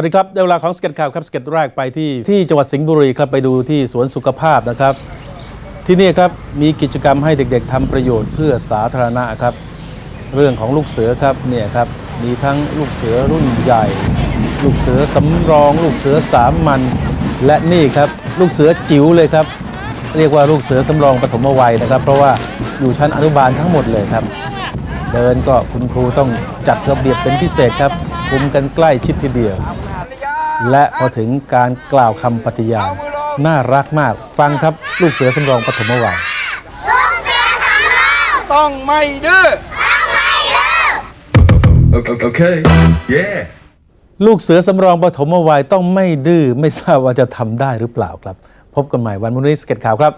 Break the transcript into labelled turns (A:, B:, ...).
A: วัสดีครับได้เวลาของสเก็ตข่าวครับสเก็ตแรกไปที่ที่จังหวัดสิงห์บุรีครับไปดูที่สวนสุขภาพนะครับ ที่นี่ครับมีกิจกรรมให้เด็กๆทำประโยชน์เพื่อสาธารณะครับ เรื่องของลูกเสือครับเนี่ยครับมีทั้งลูกเสือรุ่นใหญ่ ลูกเสือสำรอง ลูกเสือสามัญและนี่ครับลูกเสือจิ๋วเลยครับ เรียกว่าลูกเสือสำรองปฐมวัยนะครับ เพราะว่าอยู่ชั้นอนุบาลทั้งหมดเลยครับ เดินก็คุณครูต้องจัดระเบียบเป็นพิเศษครับคุมกันใกล้ชิดทีเดียว และพอถึงการกล่าวคำปฏิญาณน่ารักมากฟังครับลูกเสือสำรองปฐมวัย
B: ต้องไม่ดื้อ
C: Okay. okay. Yeah.
A: ลูกเสือสำรองปฐมวัยต้องไม่ดื้อไม่ทราบว่าจะทำได้หรือเปล่าครับ พบกันใหม่วันพรุ่งนี้สเก็ตข่าวครับ